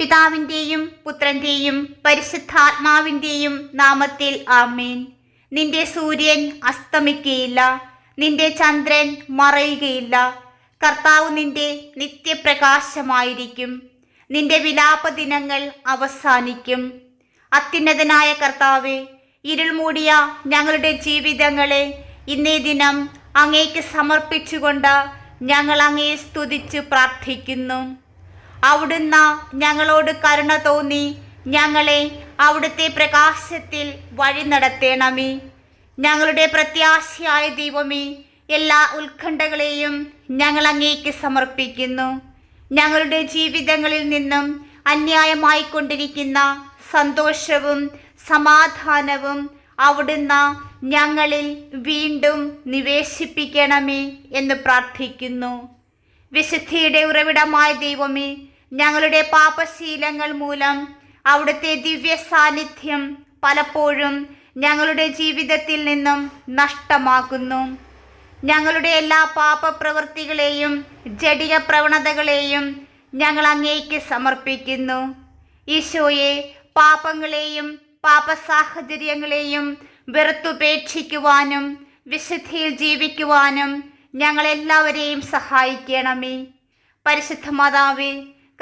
പിതാവിന്റെയും പുത്രന്റെയും പരിശുദ്ധാത്മാവിന്റെയും നാമത്തിൽ ആമേൻ. നിന്റെ സൂര്യൻ അസ്തമിക്കുകയില്ല നിന്റെ ചന്ദ്രൻ മറയുകയില്ല. കർത്താവ് നിന്റെ നിത്യപ്രകാശമായിരിക്കും. നിന്റെ വിലാപ ദിനങ്ങൾ അവസാനിക്കും. അത്യുന്നതനായ കർത്താവെ ഇരുൾ മൂടിയ ഞങ്ങളുടെ ജീവിതങ്ങളെ ഇന്നേ ദിനം അങ്ങേക്ക് സമർപ്പിച്ചുകൊണ്ട് ഞങ്ങൾ അങ്ങയെ സ്തുതിച്ച് പ്രാർത്ഥിക്കുന്നു. അവിടുന്ന് ഞങ്ങളോട് കരുണ തോന്നി. ഞങ്ങളെ അവിടുത്തെ പ്രകാശത്തിൽ വഴി നടത്തേണമേ. ഞങ്ങളുടെ പ്രത്യാശയായ ദൈവമേ എല്ലാ ഉത്കണ്ഠകളെയും ഞങ്ങൾ അങ്ങേക്ക് സമർപ്പിക്കുന്നു. ഞങ്ങളുടെ ജീവിതങ്ങളിൽ നിന്നും അന്യായമായി കൊണ്ടിരിക്കുന്ന സന്തോഷവും സമാധാനവും അവിടുന്ന് ഞങ്ങളിൽ വീണ്ടും നിവേശിപ്പിക്കണമേ എന്ന് പ്രാർത്ഥിക്കുന്നു. വിശുദ്ധിയുടെ ഉറവിടമായ ദൈവമേ ഞങ്ങളുടെ പാപശീലങ്ങൾ മൂലം അവിടുത്തെ ദിവ്യ സാന്നിധ്യം പലപ്പോഴും ഞങ്ങളുടെ ജീവിതത്തിൽ നിന്നും നഷ്ടമാകുന്നു. ഞങ്ങളുടെ എല്ലാ പാപപ്രവൃത്തികളെയും ജടിക പ്രവണതകളെയും ഞങ്ങൾ അങ്ങേക്ക് സമർപ്പിക്കുന്നു. ഈശോയെ പാപങ്ങളെയും പാപസാഹചര്യങ്ങളെയും വെറുത്തുപേക്ഷിക്കുവാനും വിശുദ്ധിയിൽ ജീവിക്കുവാനും ഞങ്ങളെല്ലാവരെയും സഹായിക്കണമേ. പരിശുദ്ധ മാതാവേ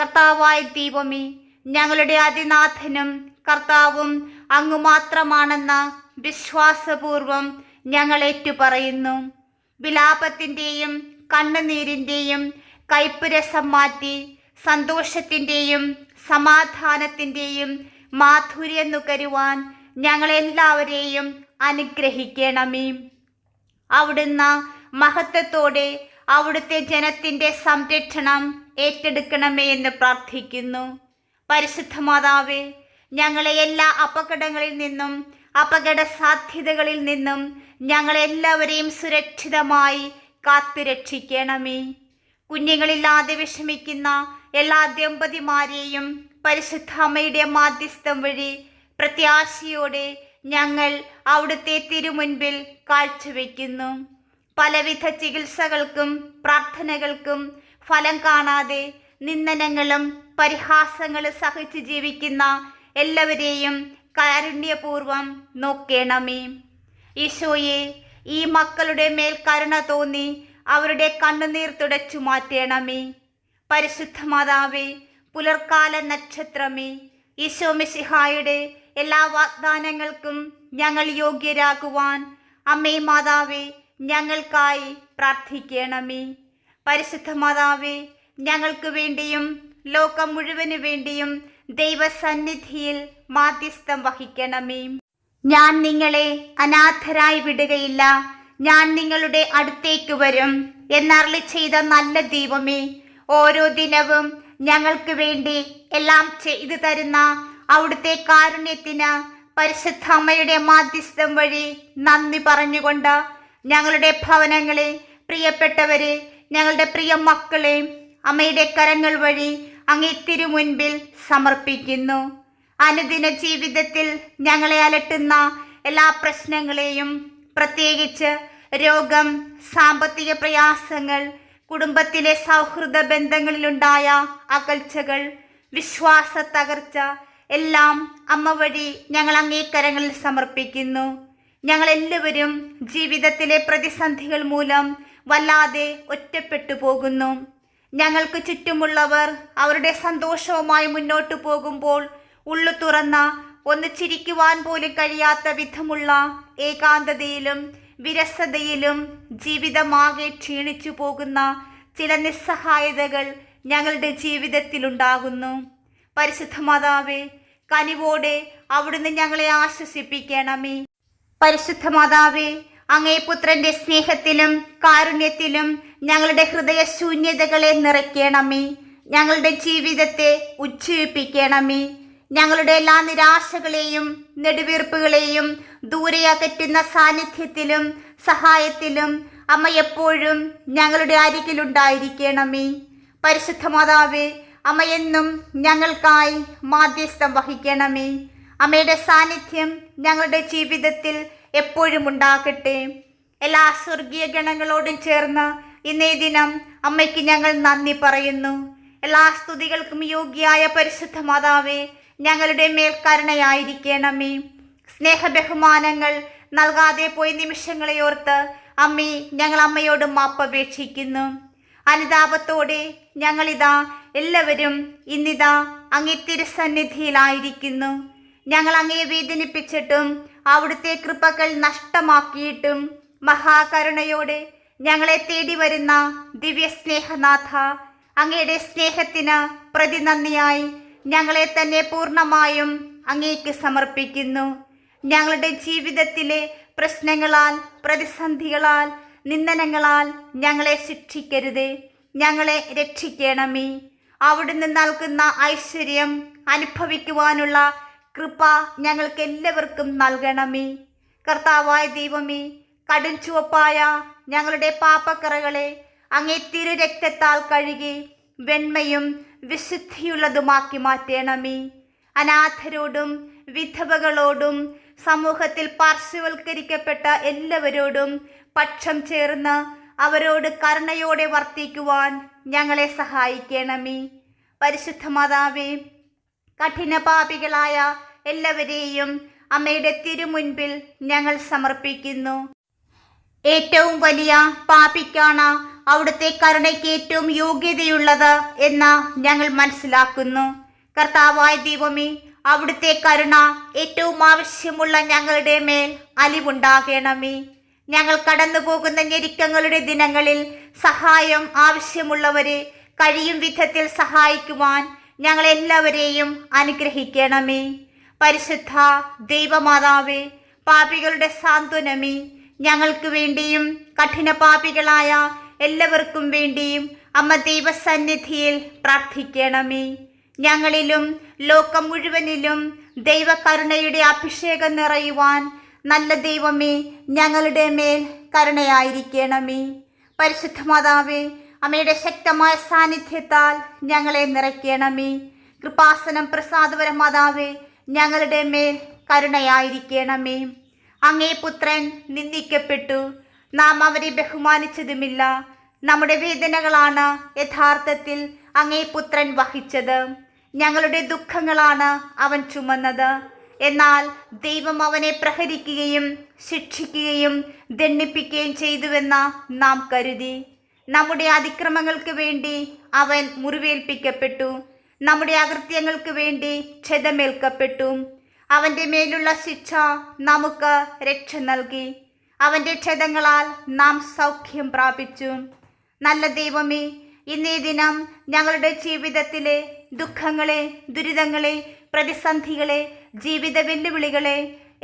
കർത്താവായ ദീപമേ ഞങ്ങളുടെ അതിനാഥനും കർത്താവും അങ്ങ് മാത്രമാണെന്ന വിശ്വാസപൂർവം ഞങ്ങൾ ഏറ്റുപറയുന്നു. വിലാപത്തിന്റെയും കണ്ണുനീരിന്റെയും കൈപ്പുരസം മാറ്റി സന്തോഷത്തിന്റെയും സമാധാനത്തിന്റെയും മാധുര്യം നുകരുവാൻ ഞങ്ങളെല്ലാവരെയും അനുഗ്രഹിക്കണമേ. അവിടുന്ന് മഹത്വത്തോടെ അവിടുത്തെ ജനത്തിന്റെ സംരക്ഷണം ഏറ്റെടുക്കണമേ എന്ന് പ്രാർത്ഥിക്കുന്നു. പരിശുദ്ധ മാതാവേ ഞങ്ങളെ എല്ലാ അപകടങ്ങളിൽ നിന്നും അപകട സാധ്യതകളിൽ നിന്നും ഞങ്ങളെല്ലാവരെയും സുരക്ഷിതമായി കാത്തുരക്ഷിക്കണമേ. കുഞ്ഞുങ്ങളില്ലാതെ വിഷമിക്കുന്ന എല്ലാ ദമ്പതിമാരെയും പരിശുദ്ധ അമ്മയുടെ മാധ്യസ്ഥം വഴി പ്രത്യാശയോടെ ഞങ്ങൾ അവിടുത്തെ തിരുമുൻപിൽ കാഴ്ചവെക്കുന്നു. പലവിധ ചികിത്സകൾക്കും പ്രാർത്ഥനകൾക്കും ഫലം കാണാതെ നിന്ദനങ്ങളും പരിഹാസങ്ങളും സഹിച്ച് ജീവിക്കുന്ന എല്ലാവരെയും കാരുണ്യപൂർവം നോക്കേണമേ. ഈശോയെ ഈ മക്കളുടെ മേൽ കരുണ തോന്നി അവരുടെ കണ്ണുനീർ തുടച്ചു മാറ്റേണമേ. പരിശുദ്ധ മാതാവേ പുലർക്കാല നക്ഷത്രമേ ഈശോ മിശിഹായുടെ എല്ലാ വാഗ്ദാനങ്ങൾക്കും ഞങ്ങൾ യോഗ്യരാകുവാൻ അമ്മേ മാതാവേ ഞങ്ങൾക്കായി പ്രാർത്ഥിക്കണമേ. പരിശുദ്ധ മാതാവേ ഞങ്ങൾക്ക് വേണ്ടിയും ലോകം മുഴുവനു വേണ്ടിയും ദൈവസന്നിധിയിൽ മാധ്യസ്ഥം വഹിക്കണമേ. ഞാൻ നിങ്ങളെ അനാഥരായി വിടുകയില്ല. ഞാൻ നിങ്ങളുടെ അടുത്തേക്ക് വരും എന്നറിളി ചെയ്ത നല്ല ദൈവമേ ഓരോ ദിനവും ഞങ്ങൾക്ക് വേണ്ടി എല്ലാം ചെയ്തു തരുന്ന അവിടുത്തെ കാരുണ്യത്തിന് പരിശുദ്ധ അമ്മയുടെ മാധ്യസ്ഥം വഴി നന്ദി പറഞ്ഞുകൊണ്ട് ഞങ്ങളുടെ ഭവനങ്ങളെ പ്രിയപ്പെട്ടവരെ ഞങ്ങളുടെ പ്രിയ മക്കളെ അമ്മയുടെ കരങ്ങൾ വഴി അങ്ങേ തിരുമുൻപിൽ സമർപ്പിക്കുന്നു. അനുദിന ജീവിതത്തിൽ ഞങ്ങളെ അലട്ടുന്ന എല്ലാ പ്രശ്നങ്ങളെയും പ്രത്യേകിച്ച് രോഗം സാമ്പത്തിക പ്രയാസങ്ങൾ കുടുംബത്തിലെ സൗഹൃദ ബന്ധങ്ങളിലുണ്ടായ അകൽച്ചകൾ വിശ്വാസ തകർച്ച എല്ലാം അമ്മ വഴി ഞങ്ങൾ അങ്ങേക്കരങ്ങളിൽ സമർപ്പിക്കുന്നു. ഞങ്ങളെല്ലാവരും ജീവിതത്തിലെ പ്രതിസന്ധികൾ മൂലം വല്ലാതെ ഒറ്റപ്പെട്ടു പോകുന്നു. ഞങ്ങൾക്ക് ചുറ്റുമുള്ളവർ അവരുടെ സന്തോഷവുമായി മുന്നോട്ടു പോകുമ്പോൾ ഉള്ളു തുറന്ന ഒന്ന് ചിരിക്കുവാൻ പോലും കഴിയാത്ത വിധമുള്ള ഏകാന്തതയിലും വിരസതയിലും ജീവിതമാകെ ക്ഷീണിച്ചു പോകുന്ന ചില നിസ്സഹായതകൾ ഞങ്ങളുടെ ജീവിതത്തിലുണ്ടാകുന്നു. പരിശുദ്ധ മാതാവേ കനിവോടെ അവിടുന്ന് ഞങ്ങളെ ആശ്വസിപ്പിക്കണമേ. പരിശുദ്ധ മാതാവേ അങ്ങേ പുത്രന്റെ സ്നേഹത്തിലും കാരുണ്യത്തിലും ഞങ്ങളുടെ ഹൃദയ ശൂന്യതകളെ നിറയ്ക്കണമേ. ഞങ്ങളുടെ ജീവിതത്തെ ഉജ്ജീവിപ്പിക്കണമേ. ഞങ്ങളുടെ എല്ലാ നിരാശകളെയും നെടുവീർപ്പുകളെയും ദൂരെ അകറ്റുന്ന സാന്നിധ്യത്തിലും സഹായത്തിലും അമ്മ എപ്പോഴും ഞങ്ങളുടെ അരികിലുണ്ടായിരിക്കണമേ. പരിശുദ്ധ മാതാവേ അമ്മ എന്നും ഞങ്ങൾക്കായി മാധ്യസ്ഥം വഹിക്കണമേ. അമ്മയുടെ സാന്നിധ്യം ഞങ്ങളുടെ ജീവിതത്തിൽ എപ്പോഴും ഉണ്ടാകട്ടെ. എല്ലാ സ്വർഗീയ ഗണങ്ങളോടും ചേർന്ന് ഇന്നേ ദിനം അമ്മയ്ക്ക് ഞങ്ങൾ നന്ദി പറയുന്നു. എല്ലാ സ്തുതികൾക്കും യോഗ്യായ പരിശുദ്ധ മാതാവേ ഞങ്ങളുടെ മേൽ സ്നേഹ സ്നേഹബഹുമാനങ്ങൾ നൽകാതെ പോയ നിമിഷങ്ങളെ ഓർത്ത് അമ്മേ ഞങ്ങൾ അമ്മയോട് മാപ്പപേക്ഷിക്കുന്നു. അനുതാപത്തോടെ ഞങ്ങളിതാ എല്ലാവരും ഇന്നിതാ അങ്ങേ തിരുസന്നിധിയിലായിരിക്കുന്നു. ഞങ്ങൾ അങ്ങയെ വേദനിപ്പിച്ചിട്ടും അവിടുത്തെ കൃപകൾ നഷ്ടമാക്കിയിട്ടും മഹാകരുണയോടെ ഞങ്ങളെ തേടി വരുന്ന ദിവ്യ സ്നേഹനാഥ അങ്ങയുടെ സ്നേഹത്തിന് പ്രതിനന്ദിയായി ഞങ്ങളെ തന്നെ പൂർണമായും അങ്ങേക്ക് സമർപ്പിക്കുന്നു. ഞങ്ങളുടെ ജീവിതത്തിലെ പ്രശ്നങ്ങളാൽ പ്രതിസന്ധികളാൽ നിന്ദനങ്ങളാൽ ഞങ്ങളെ ശിക്ഷിക്കരുതേ. ഞങ്ങളെ രക്ഷിക്കണമേ. അവിടുന്ന് നൽകുന്ന ഐശ്വര്യം അനുഭവിക്കുവാനുള്ള കൃപ ഞങ്ങൾക്ക് എല്ലാവർക്കും നൽകണമേ. കർത്താവായ ദൈവമേ കടും ചുവപ്പായ ഞങ്ങളുടെ പാപക്കറകളെ അങ്ങേ തിരു രക്തത്താൽ കഴുകി വെണ്മയും വിശുദ്ധിയുള്ളതുമാക്കി മാറ്റണമേ. അനാഥരോടും വിധവകളോടും സമൂഹത്തിൽ പാർശ്വവൽക്കരിക്കപ്പെട്ട എല്ലാവരോടും പക്ഷം ചേർന്ന് അവരോട് കരുണയോടെ വർത്തിക്കുവാൻ ഞങ്ങളെ സഹായിക്കണമേ. പരിശുദ്ധ മാതാവേ കഠിന പാപികളായ എല്ലാവരെയും അമ്മയുടെ തിരുമുൻപിൽ ഞങ്ങൾ സമർപ്പിക്കുന്നു. ഏറ്റവും വലിയ പാപിക്കാണ് അവിടുത്തെ കരുണയ്ക്ക് ഏറ്റവും യോഗ്യതയുള്ളത് എന്ന് ഞങ്ങൾ മനസ്സിലാക്കുന്നു. കർത്താവായ ദൈവമേ അവിടുത്തെ കരുണ ഏറ്റവും ആവശ്യമുള്ള ഞങ്ങളുടെ മേൽ അലിവുണ്ടാകണമേ. ഞങ്ങൾ കടന്നു പോകുന്ന ഞെരുക്കങ്ങളുടെ ദിനങ്ങളിൽ സഹായം ആവശ്യമുള്ളവരെ കഴിയും വിധത്തിൽ സഹായിക്കുവാൻ ഞങ്ങളെല്ലാവരെയും അനുഗ്രഹിക്കണമേ. പരിശുദ്ധ ദൈവമാതാവേ പാപികളുടെ സാന്ത്വനമേ. ഞങ്ങൾക്ക് വേണ്ടിയും കഠിന പാപികളായ എല്ലാവർക്കും വേണ്ടിയും അമ്മ ദൈവസന്നിധിയിൽ പ്രാർത്ഥിക്കണമേ. ഞങ്ങളിലും ലോകം മുഴുവനിലും ദൈവകരുണയുടെ അഭിഷേകം നിറയുവാൻ നല്ല ദൈവമേ ഞങ്ങളുടെ മേൽ കരുണയായിരിക്കണമേ. പരിശുദ്ധ മാതാവേ അമ്മയുടെ ശക്തമായ സാന്നിധ്യത്താൽ ഞങ്ങളെ നിറയ്ക്കണമേ. കൃപാസനം പ്രസാദപര മാതാവേ ഞങ്ങളുടെ മേൽ കരുണയായിരിക്കണമേ. അങ്ങേ പുത്രൻ നിന്ദിക്കപ്പെട്ടു. നാം അവരെ ബഹുമാനിച്ചതുമില്ല. നമ്മുടെ വേദനകളാണ് യഥാർത്ഥത്തിൽ അങ്ങേ പുത്രൻ വഹിച്ചത്. ഞങ്ങളുടെ ദുഃഖങ്ങളാണ് അവൻ ചുമന്നത്. എന്നാൽ ദൈവം അവനെ പ്രഹരിക്കുകയും ശിക്ഷിക്കുകയും ദണ്ഡിപ്പിക്കുകയും ചെയ്തുവെന്ന് നാം കരുതി. നമ്മുടെ അതിക്രമങ്ങൾക്ക് വേണ്ടി അവൻ മുറിവേൽപ്പിക്കപ്പെട്ടു. നമ്മുടെ അകൃത്യങ്ങൾക്ക് വേണ്ടി ക്ഷതമേൽക്കപ്പെട്ടു അവന്റെ മേലുള്ള ശിക്ഷ നമുക്ക് രക്ഷ നൽകി. അവന്റെ ക്ഷതങ്ങളാൽ നാം സൗഖ്യം പ്രാപിച്ചു. നല്ല ദൈവമേ ഇന്നേ ദിനം ഞങ്ങളുടെ ജീവിതത്തിലെ ദുഃഖങ്ങളെ ദുരിതങ്ങളെ പ്രതിസന്ധികളെ ജീവിത വെല്ലുവിളികളെ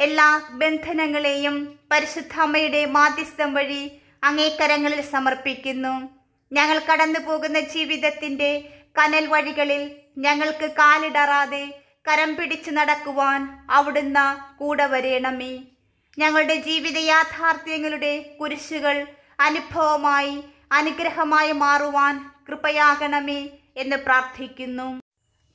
എല്ലാ ബന്ധനങ്ങളെയും പരിശുദ്ധ അമ്മയുടെ മാധ്യസ്ഥം വഴി അങ്ങേക്കരങ്ങളിൽ സമർപ്പിക്കുന്നു. ഞങ്ങൾ കടന്നു പോകുന്ന ജീവിതത്തിന്റെ കനൽ വഴികളിൽ ഞങ്ങൾക്ക് കാലിടറാതെ കരം പിടിച്ചു നടക്കുവാൻ അവിടുന്ന് കൂടെ വരേണമേ. ഞങ്ങളുടെ ജീവിത യാഥാർത്ഥ്യങ്ങളുടെ കുരിശുകൾ അനുഭവമായി അനുഗ്രഹമായി മാറുവാൻ കൃപയാകണമേ എന്ന് പ്രാർത്ഥിക്കുന്നു.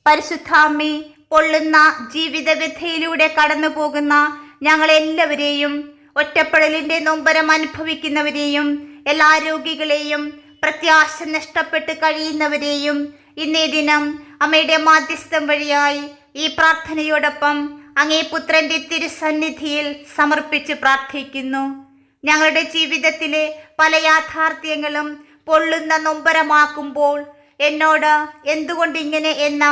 പരിശുദ്ധാമ്മേ പൊള്ളുന്ന ജീവിതവ്യഥയിലൂടെ കടന്നു പോകുന്ന ഞങ്ങളെല്ലാവരെയും ഒറ്റപ്പെടലിന്റെ നൊമ്പരം അനുഭവിക്കുന്നവരെയും എല്ലാ രോഗികളെയും പ്രത്യാശ നഷ്ടപ്പെട്ട് കഴിയുന്നവരെയും ഇന്നേ ദിനം അമ്മയുടെ മാധ്യസ്ഥം വഴിയായി ഈ പ്രാർത്ഥനയോടൊപ്പം അങ്ങേ പുത്രന്റെ തിരുസന്നിധിയിൽ സമർപ്പിച്ച് പ്രാർത്ഥിക്കുന്നു. ഞങ്ങളുടെ ജീവിതത്തിലെ പല യാഥാർത്ഥ്യങ്ങളും പൊള്ളുന്ന നൊമ്പരമാക്കുമ്പോൾ എന്നോട് എന്തുകൊണ്ട് ഇങ്ങനെ എന്ന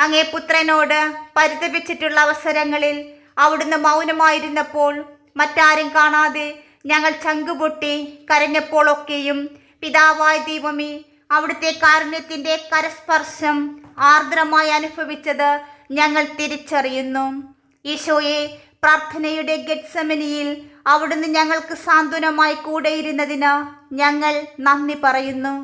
അങ്ങേ പുത്രനോട് പരിതപിച്ചിട്ടുള്ള അവസരങ്ങളിൽ അവിടുന്ന് മൗനമായിരുന്നപ്പോൾ മറ്റാരും കാണാതെ ഞങ്ങൾ ചങ്കുപൊട്ടി കരഞ്ഞപ്പോഴൊക്കെയും പിതാവായ ദൈവമേ അവിടുത്തെ കാരുണ്യത്തിന്റെ കരസ്പർശം ആർദ്രമായി അനുഭവിച്ചത് ഞങ്ങൾ തിരിച്ചറിയുന്നു. ഈശോയെ പ്രാർത്ഥനയുടെ ഗെറ്റ്സമനിയിൽ അവിടുന്ന് ഞങ്ങൾക്ക് സാന്ത്വനമായി കൂടെയിരുന്നതിന് ഞങ്ങൾ നന്ദി പറയുന്നു.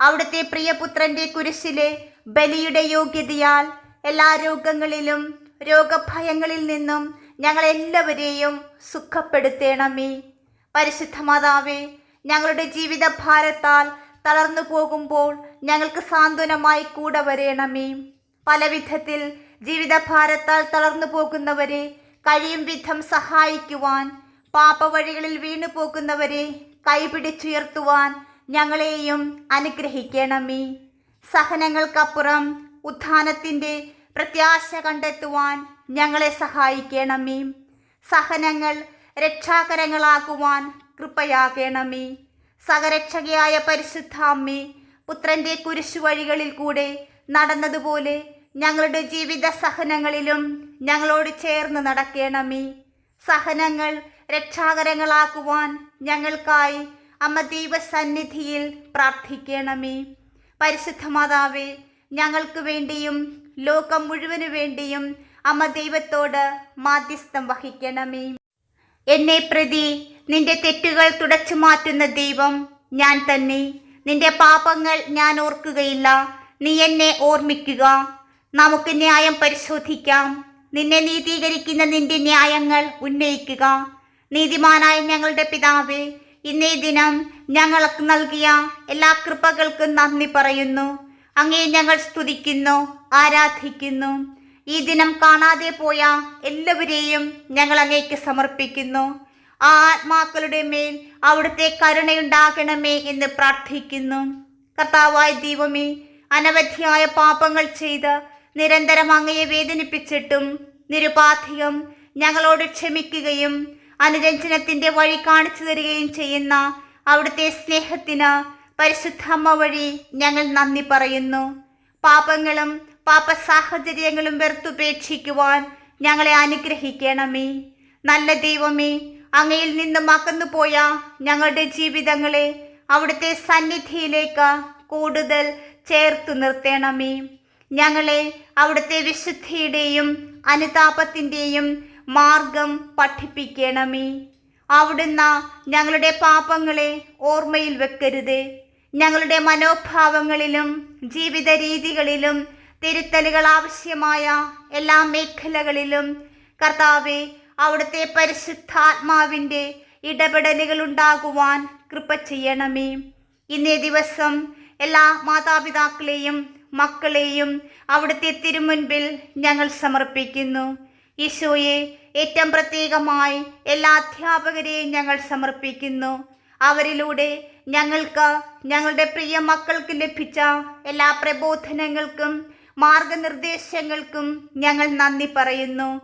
അവിടുത്തെ പ്രിയപുത്രന്റെ കുരിശിലെ ബലിയുടെ യോഗ്യതയാൽ എല്ലാ രോഗങ്ങളിലും രോഗഭയങ്ങളിൽ നിന്നും ഞങ്ങളെല്ലാവരെയും സുഖപ്പെടുത്തേണമേ. പരിശുദ്ധ മാതാവേ ഞങ്ങളുടെ ജീവിത ഭാരത്താൽ തളർന്നു പോകുമ്പോൾ ഞങ്ങൾക്ക് സാന്ത്വനമായി കൂടെ വരേണമേ. പല വിധത്തിൽ ജീവിതഭാരത്താൽ തളർന്നു പോകുന്നവരെ കഴിയും വിധം സഹായിക്കുവാൻ പാപവഴികളിൽ വീണു പോകുന്നവരെ കൈപിടിച്ചുയർത്തുവാൻ ഞങ്ങളെയും അനുഗ്രഹിക്കണമേ. സഹനങ്ങൾക്കപ്പുറം ഉത്ഥാനത്തിന്റെ പ്രത്യാശ കണ്ടെത്തുവാൻ ഞങ്ങളെ സഹായിക്കണമേ. സഹനങ്ങൾ രക്ഷാകരങ്ങളാകുവാൻ കൃപയാകണമേ. സഹരക്ഷകയായ പരിശുദ്ധാമ്മേ പുത്രന്റെ കുരിശുവഴികളിൽ കൂടെ നടന്നതുപോലെ ഞങ്ങളുടെ ജീവിത സഹനങ്ങളിലും ഞങ്ങളോട് ചേർന്ന് നടക്കണമേ. സഹനങ്ങൾ രക്ഷാകരങ്ങളാക്കുവാൻ ഞങ്ങൾക്കായി അമ്മ ദൈവസന്നിധിയിൽ പ്രാർത്ഥിക്കണമേ. പരിശുദ്ധ മാതാവേ ഞങ്ങൾക്ക് വേണ്ടിയും ലോകം മുഴുവനു വേണ്ടിയും അമ്മ ദൈവത്തോട് മാധ്യസ്ഥം വഹിക്കണമേ. എന്നെ പ്രതി നിന്റെ തെറ്റുകൾ തുടച്ചു മാറ്റുന്ന ദൈവം ഞാൻ തന്നെ. നിന്റെ പാപങ്ങൾ ഞാൻ ഓർക്കുകയില്ല. നീ എന്നെ ഓർമ്മിക്കുക. നമുക്ക് ന്യായം പരിശോധിക്കാം. നിന്നെ നീതീകരിക്കുന്ന നിന്റെ ന്യായങ്ങൾ ഉന്നയിക്കുക. നീതിമാനായ ഞങ്ങളുടെ പിതാവേ ഇന്നേ ദിനം ഞങ്ങൾക്ക് നൽകിയ എല്ലാ കൃപകൾക്കും നന്ദി പറയുന്നു. അങ്ങേ ഞങ്ങൾ സ്തുതിക്കുന്നു ആരാധിക്കുന്നു. ഈ ദിനം കാണാതെ പോയ എല്ലാവരെയും ഞങ്ങൾ അങ്ങേക്ക് സമർപ്പിക്കുന്നു. ആ ആത്മാക്കളുടെ മേൽ അവിടുത്തെ കരുണയുണ്ടാകണമേ എന്ന് പ്രാർത്ഥിക്കുന്നു. കർത്താവായ ദൈവമേ അനവധിയായ പാപങ്ങൾ ചെയ്ത് നിരന്തരം അങ്ങയെ വേദനിപ്പിച്ചിട്ടും നിരുപാധികം ഞങ്ങളോട് ക്ഷമിക്കുകയും അനുരഞ്ജനത്തിന്റെ വഴി കാണിച്ചു തരികയും ചെയ്യുന്ന അവിടുത്തെ സ്നേഹത്തിന് പരിശുദ്ധമ്മ വഴി ഞങ്ങൾ നന്ദി പറയുന്നു. പാപങ്ങളും പാപ സാഹചര്യങ്ങളും വെറുത്തുപേക്ഷിക്കുവാൻ ഞങ്ങളെ അനുഗ്രഹിക്കണമേ. നല്ല ദൈവമേ അങ്ങയിൽ നിന്നും അകന്നുപോയ ഞങ്ങളുടെ ജീവിതങ്ങളെ അവിടുത്തെ സന്നിധിയിലേക്ക് കൂടുതൽ ചേർത്തു നിർത്തണമേ. ഞങ്ങളെ അവിടുത്തെ വിശുദ്ധിയുടെയും അനുതാപത്തിന്റെയും മാർഗം പഠിപ്പിക്കണമേ. അവിടുന്ന് ഞങ്ങളുടെ പാപങ്ങളെ ഓർമ്മയിൽ വെക്കരുത്. ഞങ്ങളുടെ മനോഭാവങ്ങളിലും ജീവിത രീതികളിലും തിരുത്തലുകൾ ആവശ്യമായ എല്ലാ മേഖലകളിലും കർത്താവെ അവിടുത്തെ പരിശുദ്ധാത്മാവിന്റെ ഇടപെടലുകൾ ഉണ്ടാകുവാൻ കൃപ ചെയ്യണമേ. ഇന്നേ ദിവസം എല്ലാ മാതാപിതാക്കളെയും മക്കളെയും അവിടുത്തെ തിരുമുൻപിൽ ഞങ്ങൾ സമർപ്പിക്കുന്നു. ഈശോയെ ഏറ്റവും പ്രത്യേകമായി എല്ലാ അധ്യാപകരെയും ഞങ്ങൾ സമർപ്പിക്കുന്നു. അവരിലൂടെ ഞങ്ങൾക്ക് ഞങ്ങളുടെ പ്രിയ മക്കൾക്ക് ലഭിച്ച എല്ലാ പ്രബോധനങ്ങൾക്കും മാർഗനിർദ്ദേശങ്ങൾക്കും ഞങ്ങൾ നന്ദി പറയുന്നു.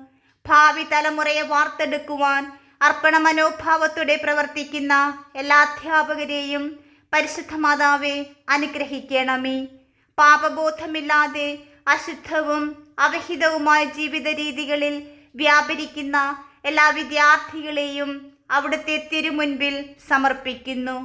ഭാവി തലമുറയെ വാർത്തെടുക്കുവാൻ അർപ്പണ മനോഭാവത്തോടെ പ്രവർത്തിക്കുന്ന എല്ലാ അധ്യാപകരെയും പരിശുദ്ധ മാതാവെ അനുഗ്രഹിക്കണമേ. പാപബോധമില്ലാതെ അശുദ്ധവും അവഹിതവുമായ ജീവിത രീതികളിൽ വ്യാപരിക്കുന്ന എല്ലാ വിദ്യാർത്ഥികളെയും അവിടുത്തെ തിരുമുൻപിൽ സമർപ്പിക്കുന്നു.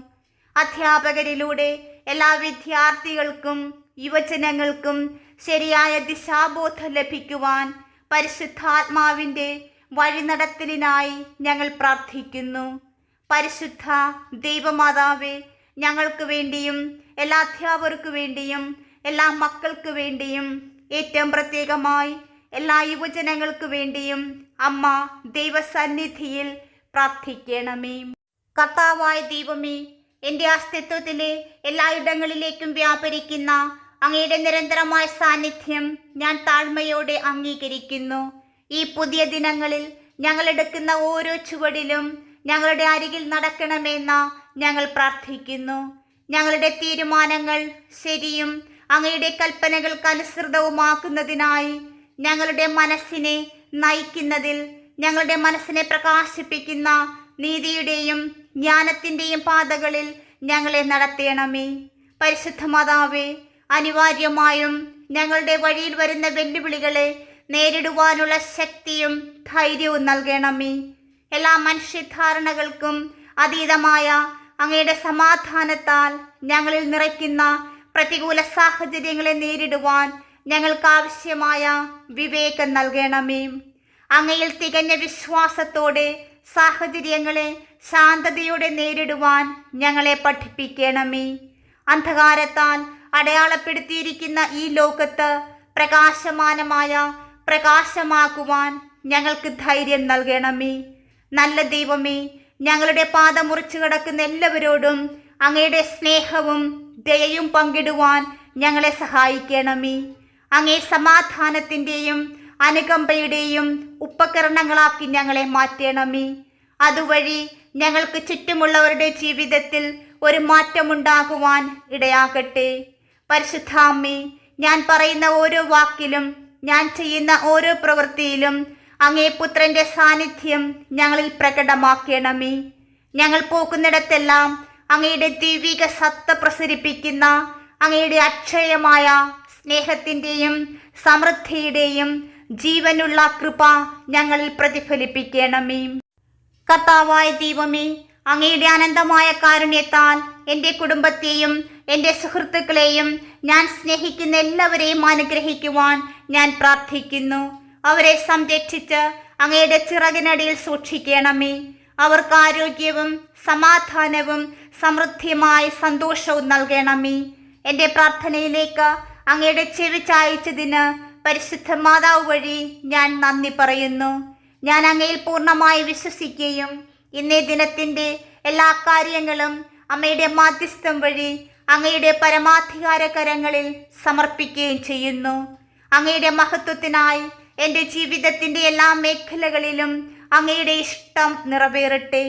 അധ്യാപകരിലൂടെ എല്ലാ വിദ്യാർത്ഥികൾക്കും യുവജനങ്ങൾക്കും ശരിയായ ദിശാബോധം ലഭിക്കുവാൻ പരിശുദ്ധാത്മാവിന്റെ വഴിനടത്തലിനായി ഞങ്ങൾ പ്രാർത്ഥിക്കുന്നു. പരിശുദ്ധ ദൈവമാതാവേ ഞങ്ങൾക്ക് വേണ്ടിയും എല്ലാ അധ്യാപകർക്ക് വേണ്ടിയും എല്ലാ മക്കൾക്ക് വേണ്ടിയും ഏറ്റവും പ്രത്യേകമായി എല്ലാ യുവജനങ്ങൾക്ക് വേണ്ടിയും അമ്മ ദൈവസന്നിധിയിൽ പ്രാർത്ഥിക്കണമേ. കർത്താവായ ദൈവമേ എന്റെ അസ്തിത്വത്തിലെ എല്ലായിടങ്ങളിലേക്കും വ്യാപരിക്കുന്ന അങ്ങയുടെ നിരന്തരമായ സാന്നിധ്യം ഞാൻ താഴ്മയോടെ അംഗീകരിക്കുന്നു. ഈ പുതിയ ദിനങ്ങളിൽ ഞങ്ങൾ എടുക്കുന്ന ഓരോ ചുവടിലും ഞങ്ങളുടെ അരികിൽ നടക്കണമെന്ന് ഞങ്ങൾ പ്രാർത്ഥിക്കുന്നു. ഞങ്ങളുടെ തീരുമാനങ്ങൾ ശരിയും അങ്ങയുടെ കൽപ്പനകൾക്ക് അനുസൃതവുമാക്കുന്നതിനായി ഞങ്ങളുടെ മനസ്സിനെ നയിക്കുന്നതിൽ ഞങ്ങളുടെ മനസ്സിനെ പ്രകാശിപ്പിക്കുന്ന നീതിയുടെയും ജ്ഞാനത്തിന്റെയും പാതകളിൽ ഞങ്ങളെ നടത്തണമേ. പരിശുദ്ധ മാതാവേ അനിവാര്യമായും ഞങ്ങളുടെ വഴിയിൽ വരുന്ന വെല്ലുവിളികളെ നേരിടുവാനുള്ള ശക്തിയും ധൈര്യവും നൽകണമേ. എല്ലാ മനുഷ്യധാരണകൾക്കും അതീതമായ അങ്ങയുടെ സമാധാനത്താൽ ഞങ്ങളിൽ നിറയ്ക്കുന്ന പ്രതികൂല സാഹചര്യങ്ങളെ നേരിടുവാൻ ഞങ്ങൾക്ക് ആവശ്യമായ വിവേകം നൽകണമേ. അങ്ങയിൽ തികഞ്ഞ വിശ്വാസത്തോടെ സാഹചര്യങ്ങളെ ശാന്തതയോടെ നേരിടുവാൻ ഞങ്ങളെ പഠിപ്പിക്കണമേ. അന്ധകാരത്താൽ അടയാളപ്പെടുത്തിയിരിക്കുന്ന ഈ ലോകത്ത് പ്രകാശമാനമായ പ്രകാശമാക്കുവാൻ ഞങ്ങൾക്ക് ധൈര്യം നൽകണമേ. നല്ല ദൈവമേ ഞങ്ങളുടെ പാത മുറിച്ചു കിടക്കുന്ന എല്ലാവരോടും അങ്ങയുടെ സ്നേഹവും ദയയും പങ്കിടുവാൻ ഞങ്ങളെ സഹായിക്കണമേ. അങ്ങേ സമാധാനത്തിന്റെയും അനുകമ്പയുടെയും ഉപകരണങ്ങളാക്കി ഞങ്ങളെ മാറ്റണമേ. അതുവഴി ഞങ്ങൾക്ക് ചുറ്റുമുള്ളവരുടെ ജീവിതത്തിൽ ഒരു മാറ്റമുണ്ടാകുവാൻ ഇടയാകട്ടെ. പരിശുദ്ധാമ്മേ ഞാൻ പറയുന്ന ഓരോ വാക്കിലും ഞാൻ ചെയ്യുന്ന ഓരോ പ്രവൃത്തിയിലും അങ്ങേ പുത്രന്റെ സാന്നിധ്യം ഞങ്ങളിൽ പ്രകടമാക്കണമേ. ഞങ്ങൾ പോകുന്നിടത്തെല്ലാം അങ്ങയുടെ ദൈവിക സത്ത പ്രസരിപ്പിക്കുന്ന അങ്ങയുടെ അക്ഷയമായ സ്നേഹത്തിന്റെയും സമൃദ്ധിയുടെയും ജീവനുള്ള കൃപ ഞങ്ങളിൽ പ്രതിഫലിപ്പിക്കണമേ. കർത്താവായ ദൈവമേ അങ്ങയുടെ അനന്തമായ കാരുണ്യത്താൽ എന്റെ കുടുംബത്തെയും എന്റെ സുഹൃത്തുക്കളെയും ഞാൻ സ്നേഹിക്കുന്ന എല്ലാവരെയും അനുഗ്രഹിക്കുവാൻ ഞാൻ പ്രാർത്ഥിക്കുന്നു. അവരെ സംരക്ഷിച്ച് അങ്ങയുടെ ചിറകിനടിയിൽ സൂക്ഷിക്കണമേ. അവർക്ക് ആരോഗ്യവും സമാധാനവും സമൃദ്ധിയുമായ സന്തോഷവും നൽകണമേ. എന്റെ പ്രാർത്ഥനയിലേക്ക് അങ്ങയുടെ ചെവി ചായച്ചതിന് പരിശുദ്ധ മാതാവ് വഴി ഞാൻ നന്ദി പറയുന്നു. ഞാൻ അങ്ങയിൽ പൂർണമായി വിശ്വസിക്കുകയും ഇന്നേ ദിനത്തിന്റെ എല്ലാ കാര്യങ്ങളും അമ്മയുടെ മാധ്യസ്ഥം വഴി അങ്ങയുടെ പരമാധികാര കരങ്ങളിൽ സമർപ്പിക്കുകയും ചെയ്യുന്നു. അങ്ങയുടെ മഹത്വത്തിനായി എന്റെ ജീവിതത്തിന്റെ എല്ലാ മേഖലകളിലും അങ്ങയുടെ ഇഷ്ടം നിറവേറട്ടെ.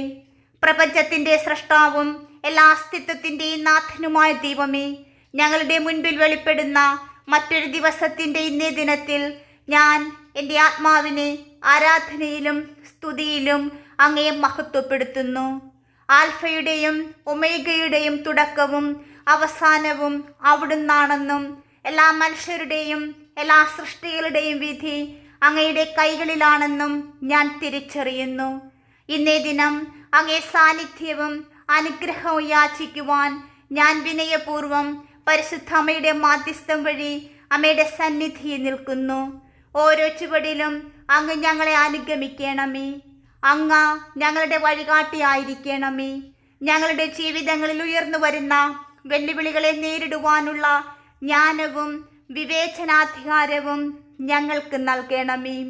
പ്രപഞ്ചത്തിന്റെ സൃഷ്ടാവും എല്ലാ അസ്തിത്വത്തിന്റെയും നാഥനുമായ ദൈവമേ ഞങ്ങളുടെ മുൻപിൽ വെളിപ്പെടുന്ന മറ്റൊരു ദിവസത്തിന്റെ ഇന്നേ ദിനത്തിൽ ഞാൻ എന്റെ ആത്മാവിനെ ആരാധനയിലും സ്തുതിയിലും അങ്ങയെ മഹത്വപ്പെടുത്തുന്നു. ആൽഫയുടെയും ഒമേഗയുടെയും തുടക്കവും അവസാനവും അവിടുന്നാണെന്നും എല്ലാ മനുഷ്യരുടെയും എല്ലാ സൃഷ്ടികളുടെയും വിധി അങ്ങയുടെ കൈകളിലാണെന്നും ഞാൻ തിരിച്ചറിയുന്നു. ഇന്നേ ദിനം അങ്ങേ സാന്നിധ്യവും അനുഗ്രഹവും യാചിക്കുവാൻ ഞാൻ വിനയപൂർവം പരിശുദ്ധ അമ്മയുടെ മാധ്യസ്ഥം വഴി അമ്മയുടെ സന്നിധിയിൽ നിൽക്കുന്നു. ഓരോ ചുവടിലും അങ്ങ് ഞങ്ങളെ അനുഗമിക്കണമേ. അങ്ങ ഞങ്ങളുടെ വഴികാട്ടിയായിരിക്കണമേ. ഞങ്ങളുടെ ജീവിതങ്ങളിൽ ഉയർന്നു വരുന്ന വെല്ലുവിളികളെ നേരിടുവാനുള്ള ജ്ഞാനവും വിവേചനാധികാരവും ഞങ്ങൾക്ക് നൽകണമേ.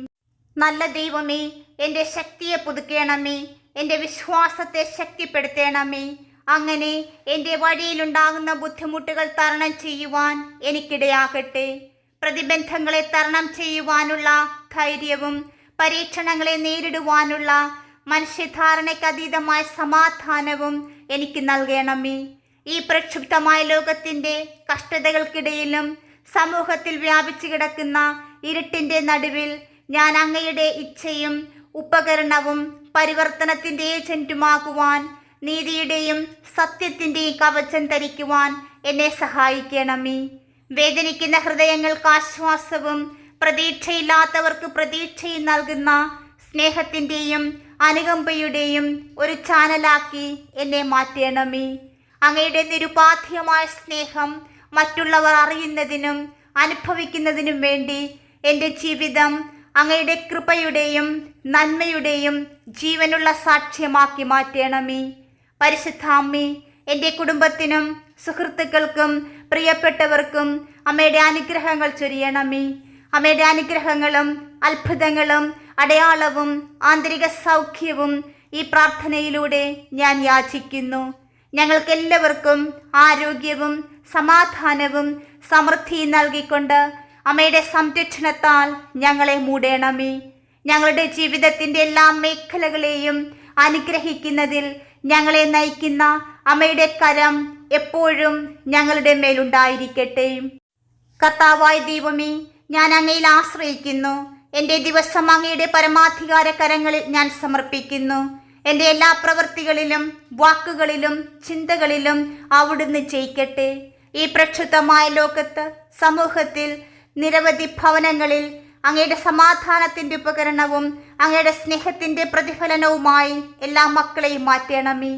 നല്ല ദൈവമേ എന്റെ ശക്തിയെ പുതുക്കണമേ. എന്റെ വിശ്വാസത്തെ ശക്തിപ്പെടുത്തണമേ. അങ്ങനെ എന്റെ വഴിയിലുണ്ടാകുന്ന ബുദ്ധിമുട്ടുകൾ തരണം ചെയ്യുവാൻ എനിക്കിടയാകട്ടെ. പ്രതിബന്ധങ്ങളെ തരണം ചെയ്യുവാനുള്ള ധൈര്യവും പരീക്ഷണങ്ങളെ നേരിടുവാനുള്ള മനുഷ്യധാരണയ്ക്ക് അതീതമായ സമാധാനവും എനിക്ക് നൽകണമേ. ഈ പ്രക്ഷുബ്ധമായ ലോകത്തിന്റെ കഷ്ടതകൾക്കിടയിലും സമൂഹത്തിൽ വ്യാപിച്ചു കിടക്കുന്ന ഇരുട്ടിന്റെ നടുവിൽ ഞാൻ അങ്ങയുടെ ഇച്ഛയും ഉപകരണവും പരിവർത്തനത്തിന്റെ ഏജന്റുമാകുവാൻ നീതിയുടെയും സത്യത്തിന്റെയും കവചം ധരിക്കുവാൻ എന്നെ സഹായിക്കണമേ. വേദനിക്കുന്ന ഹൃദയങ്ങൾക്ക് ആശ്വാസവും പ്രതീക്ഷയില്ലാത്തവർക്ക് പ്രതീക്ഷയും നൽകുന്ന സ്നേഹത്തിന്റെയും അനുകമ്പയുടെയും ഒരു ചാനലാക്കി എന്നെ മാറ്റണമേ. അങ്ങയുടെ നിരുപാധ്യമായ സ്നേഹം മറ്റുള്ളവർ അറിയുന്നതിനും അനുഭവിക്കുന്നതിനും വേണ്ടി എന്റെ ജീവിതം അങ്ങയുടെ കൃപയുടെയും നന്മയുടെയും ജീവനുള്ള സാക്ഷ്യമാക്കി മാറ്റണമേ. പരിശുദ്ധാമ്മി എന്റെ കുടുംബത്തിനും സുഹൃത്തുക്കൾക്കും പ്രിയപ്പെട്ടവർക്കും അമ്മയുടെ അനുഗ്രഹങ്ങൾ ചൊരിയണമേ. അമ്മയുടെ അനുഗ്രഹങ്ങളും അത്ഭുതങ്ങളും അടയാളവും ആന്തരിക സൗഖ്യവും ഈ പ്രാർത്ഥനയിലൂടെ ഞാൻ യാചിക്കുന്നു. ഞങ്ങൾക്കെല്ലാവർക്കും ആരോഗ്യവും സമാധാനവും സമൃദ്ധിയും നൽകിക്കൊണ്ട് അമ്മയുടെ സംരക്ഷണത്താൽ ഞങ്ങളെ മൂടേണമേ. ഞങ്ങളുടെ ജീവിതത്തിന്റെ എല്ലാ മേഖലകളെയും അനുഗ്രഹിക്കുന്നതിൽ ഞങ്ങളെ നയിക്കുന്ന അമ്മയുടെ കരം എപ്പോഴും ഞങ്ങളുടെ മേലുണ്ടായിരിക്കട്ടെ. കർത്താവായ ദൈവമേ ഞാൻ അങ്ങയിൽ ആശ്രയിക്കുന്നു. എന്റെ ദിവസം അങ്ങയുടെ പരമാധികാര കരങ്ങളിൽ ഞാൻ സമർപ്പിക്കുന്നു. എന്റെ എല്ലാ പ്രവൃത്തികളിലും വാക്കുകളിലും ചിന്തകളിലും അവിടുന്ന് ജയിക്കട്ടെ. ഈ പ്രക്ഷുബ്ധമായ ലോകത്ത് സമൂഹത്തിൽ നിരവധി ഭവനങ്ങളിൽ അങ്ങയുടെ സമാധാനത്തിന്റെ ഉപകരണവും അങ്ങയുടെ സ്നേഹത്തിന്റെ പ്രതിഫലനവുമായി എല്ലാ മക്കളെയും മാറ്റണമേ.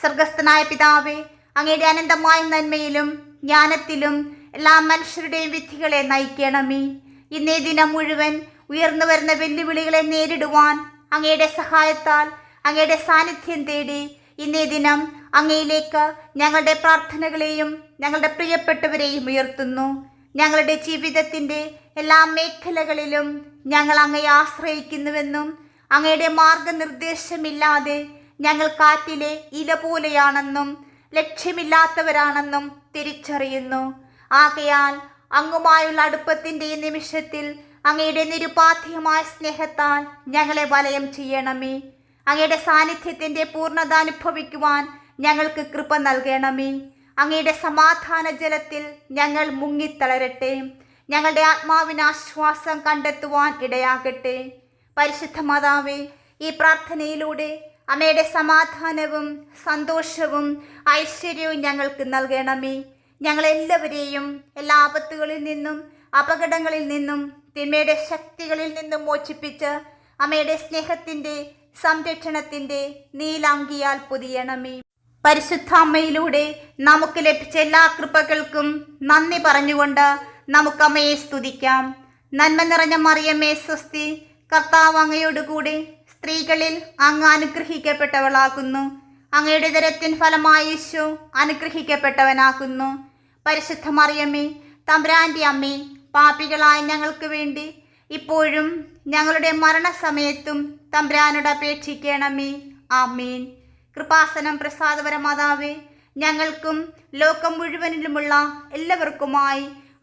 സ്വർഗസ്ഥനായ പിതാവേ അങ്ങയുടെ അനന്തമായ നന്മയിലും ജ്ഞാനത്തിലും എല്ലാ മനുഷ്യരുടെയും വിധികളെ നയിക്കണമേ. ഇന്നേ ദിനം മുഴുവൻ ഉയർന്നു വരുന്ന വെല്ലുവിളികളെ നേരിടുവാൻ അങ്ങയുടെ സഹായത്താൽ അങ്ങയുടെ സാന്നിധ്യം തേടി ഇന്നേ ദിനം അങ്ങയിലേക്ക് ഞങ്ങളുടെ പ്രാർത്ഥനകളെയും ഞങ്ങളുടെ പ്രിയപ്പെട്ടവരെയും ഉയർത്തുന്നു. ഞങ്ങളുടെ ജീവിതത്തിന്റെ എല്ലാ മേഖലകളിലും ഞങ്ങൾ അങ്ങയെ ആശ്രയിക്കുന്നുവെന്നും അങ്ങയുടെ മാർഗനിർദ്ദേശമില്ലാതെ ഞങ്ങൾ കാറ്റിലെ ഇല പോലെയാണെന്നും ലക്ഷ്യമില്ലാത്തവരാണെന്നും തിരിച്ചറിയുന്നു. ആകയാൽ അങ്ങുമായുള്ള അടുപ്പത്തിന്റെ ഈ നിമിഷത്തിൽ അങ്ങയുടെ നിരുപാധ്യമായ സ്നേഹത്താൽ ഞങ്ങളെ വലയം ചെയ്യണമേ. അങ്ങയുടെ സാന്നിധ്യത്തിന്റെ പൂർണത അനുഭവിക്കുവാൻ ഞങ്ങൾക്ക് കൃപ നൽകണമേ. അങ്ങയുടെ സമാധാന ജലത്തിൽ ഞങ്ങൾ മുങ്ങിത്തളരട്ടെ. ഞങ്ങളുടെ ആത്മാവിന് ആശ്വാസം കണ്ടെത്തുവാൻ ഇടയാകട്ടെ. പരിശുദ്ധ മാതാവേ ഈ പ്രാർത്ഥനയിലൂടെ അമ്മയുടെ സമാധാനവും സന്തോഷവും ഐശ്വര്യവും ഞങ്ങൾക്ക് നൽകണമേ. ഞങ്ങളെല്ലാവരെയും എല്ലാ ആപത്തുകളിൽ നിന്നും അപകടങ്ങളിൽ നിന്നും തിന്മയുടെ ശക്തികളിൽ നിന്നും മോചിപ്പിച്ച് അമ്മയുടെ സ്നേഹത്തിന്റെ സംരക്ഷണത്തിന്റെ നീലാങ്കിയാൽ പൊതിയണമേ. പരിശുദ്ധ അമ്മയിലൂടെ നമുക്ക് ലഭിച്ച എല്ലാ കൃപകൾക്കും നന്ദി പറഞ്ഞുകൊണ്ട് നമുക്ക് അമ്മയെ സ്തുതിക്കാം. നന്മ നിറഞ്ഞ മറിയമ്മേ സ്വസ്തി കർത്താവ് അങ്ങയോടുകൂടി സ്ത്രീകളിൽ അങ്ങ് അനുഗ്രഹിക്കപ്പെട്ടവളാകുന്നു. അങ്ങയുടെ ദരത്തിൻ ഫലമായി യേശു അനുഗ്രഹിക്കപ്പെട്ടവനാകുന്നു. പരിശുദ്ധ മറിയമ്മേ തമ്പ്രാന്റെ അമ്മേ പാപികളായ ഞങ്ങൾക്ക് വേണ്ടി ഇപ്പോഴും ഞങ്ങളുടെ മരണസമയത്തും തമ്പ്രാനോട് അപേക്ഷിക്കണമേ. ആമീൻ. കൃപാസനം പ്രസാദപരമാതാവേ ഞങ്ങൾക്കും ലോകം മുഴുവനിലുമുള്ള എല്ലാവർക്കുമായി